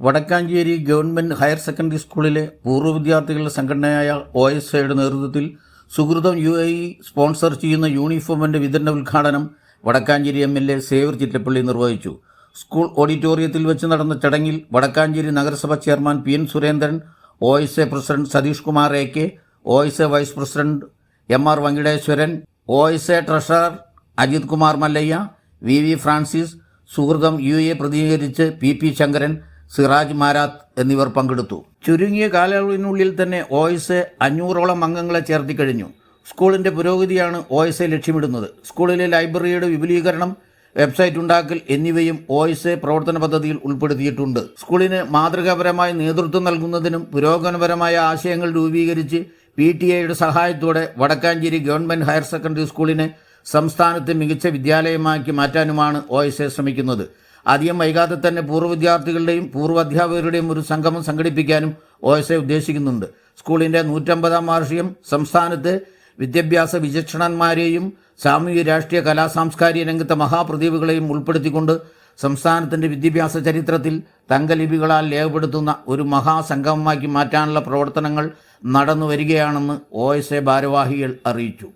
Vadakkanchery government higher secondary സ്കൂളിലെ പൂർവ വിദ്യാർത്ഥികളുടെ സംഘടനയായ ഒ എസ് ഐയുടെ നേതൃത്വത്തിൽ സുഹൃതം യു എ ഇ സ്പോൺസർ ചെയ്യുന്ന യൂണിഫോമിന്റെ വിതരണ ഉദ്ഘാടനം Vadakkanchery M L A Xavier Chittappally നിർവഹിച്ചു. സ്കൂൾ ഓഡിറ്റോറിയത്തിൽ വെച്ച് നടന്ന ചടങ്ങിൽ വടക്കാഞ്ചേരി നഗരസഭ chairman P N Surendran O S A president Satheesh Kumar A K O S A vice president M R Venkateswaran O S A treasurer Ajith Kumar Mallayya V V Francis Suhrutham U A പ്രതിനിധീകരിച്ച് P P Sankaran Siraj Marath എന്നിവർ പങ്കെടുത്തു. ചുരുങ്ങിയ കാലയളവിനുള്ളിൽ തന്നെ O S A അഞ്ഞൂറോളം അംഗങ്ങളെ ചേർത്തി കഴിഞ്ഞു. സ്കൂളിന്റെ പുരോഗതിയാണ് ഒ എസ് എ ലക്ഷ്യമിടുന്നത്. സ്കൂളിലെ ലൈബ്രറിയുടെ വിപുലീകരണം വെബ്സൈറ്റ് ഉണ്ടാക്കൽ എന്നിവയും ഒ എസ് എ പ്രവർത്തന പദ്ധതിയിൽ ഉൾപ്പെടുത്തിയിട്ടുണ്ട്. സ്കൂളിന് മാതൃകാപരമായ നേതൃത്വം നൽകുന്നതിനും പുരോഗമനപരമായ ആശയങ്ങൾ രൂപീകരിച്ച് പി ടി എയുടെ സഹായത്തോടെ വടക്കാഞ്ചേരി ഗവൺമെന്റ് ഹയർ സെക്കൻഡറി സ്കൂളിനെ സംസ്ഥാനത്തെ മികച്ച വിദ്യാലയമാക്കി മാറ്റാനുമാണ് ഒ എസ് എ ശ്രമിക്കുന്നത്. അധികം വൈകാതെ തന്നെ പൂർവ വിദ്യാർത്ഥികളുടെയും പൂർവ അധ്യാപകരുടെയും ഒരു സംഗമം സംഘടിപ്പിക്കാനും ഒ എസ് എ ഉദ്ദേശിക്കുന്നുണ്ട്. സ്കൂളിന്റെ നൂറ്റമ്പതാം വാർഷികം സംസ്ഥാനത്ത് വിദ്യാഭ്യാസ വിചക്ഷണന്മാരെയും സാമൂഹ്യ രാഷ്ട്രീയ കലാ സാംസ്കാരിക രംഗത്തെ മഹാപ്രതിഭകളെയും ഉൾപ്പെടുത്തിക്കൊണ്ട് സംസ്ഥാനത്തിന്റെ വിദ്യാഭ്യാസ ചരിത്രത്തിൽ തങ്കലിപികളാൽ രേഖപ്പെടുത്തുന്ന ഒരു മഹാസംഗമമാക്കി മാറ്റാനുള്ള പ്രവർത്തനങ്ങൾ നടന്നു വരികയാണെന്ന് ഒ എസ് എ ഭാരവാഹികൾ അറിയിച്ചു.